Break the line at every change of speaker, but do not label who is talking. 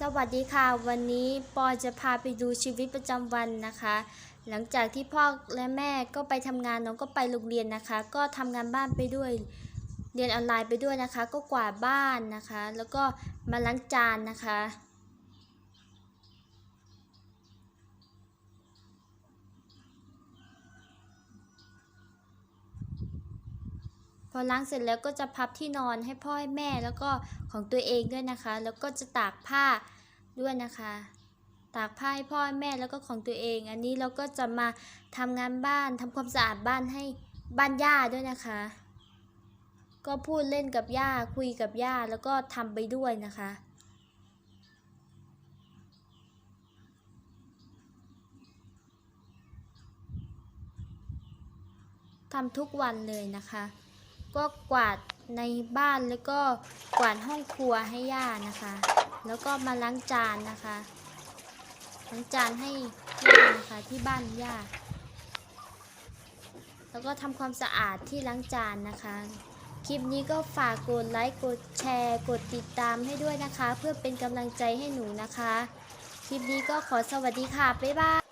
สวัสดีค่ะ วันนี้ปอจะพาไปดูชีวิตประจำวันนะคะ หลังจากที่พ่อและแม่ก็ไปทำงานน้องก็ไปโรงเรียนนะคะ ก็ทำงานบ้านไปด้วย เรียนออนไลน์ไปด้วยนะคะ ก็กวาดบ้านนะคะ แล้วก็มาล้างจานนะคะ พอล้างเสร็จแล้วก็จะพับที่นอนให้พ่อให้แม่แล้วก็ของตัวเองด้วยนะคะ แล้วก็จะตากผ้าด้วยนะคะ ตากผ้าให้พ่อให้แม่แล้วก็ของตัวเอง อันนี้เราก็จะมาทำงานบ้านทำความสะอาดบ้านให้บ้านย่าด้วยนะคะ ก็พูดเล่นกับย่าคุยกับย่าแล้วก็ทำไปด้วยนะคะทำทุกวันเลยนะคะ ก็กวาดในบ้านแล้วก็กวาดห้องครัวให้ย่านะคะ แล้วก็มาล้างจานนะคะล้างจานให้ย่านะคะที่บ้านย่าแล้วก็ทำความสะอาดที่ล้างจานนะคะ คลิปนี้ก็ฝากกดไลค์กดแชร์ กดติดตามให้ด้วยนะคะ เพื่อเป็นกำลังใจให้หนูนะคะ คลิปนี้ก็ขอสวัสดีค่ะ บ๊ายบาย